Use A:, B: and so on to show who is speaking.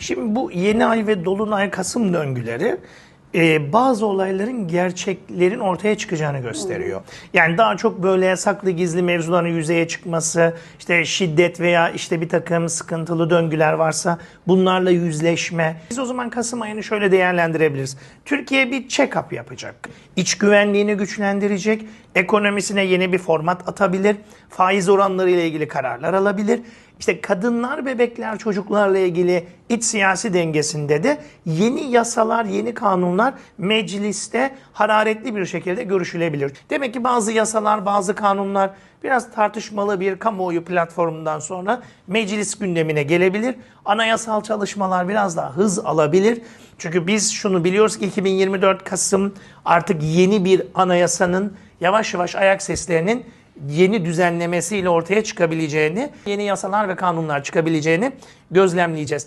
A: Şimdi bu yeni ay ve dolunay Kasım döngüleri e, bazı olayların gerçeklerin ortaya çıkacağını gösteriyor. Yani daha çok böyle saklı gizli mevzuların yüzeye çıkması, işte şiddet veya işte bir takım sıkıntılı döngüler varsa bunlarla yüzleşme. Biz o zaman Kasım ayını şöyle değerlendirebiliriz. Türkiye bir check-up yapacak. İç güvenliğini güçlendirecek, ekonomisine yeni bir format atabilir, faiz oranları ile ilgili kararlar alabilir. İşte kadınlar, bebekler, çocuklarla ilgili iç siyasi dengesinde de yeni yasalar, yeni kanunlar mecliste hararetli bir şekilde görüşülebilir. Demek ki bazı yasalar, bazı kanunlar biraz tartışmalı bir kamuoyu platformundan sonra meclis gündemine gelebilir. Anayasal çalışmalar biraz daha hız alabilir. Çünkü biz şunu biliyoruz ki 2024 Kasım artık yeni bir anayasanın yavaş yavaş ayak seslerinin yeni düzenlemesiyle ortaya çıkabileceğini, yeni yasalar ve kanunlar çıkabileceğini gözlemleyeceğiz.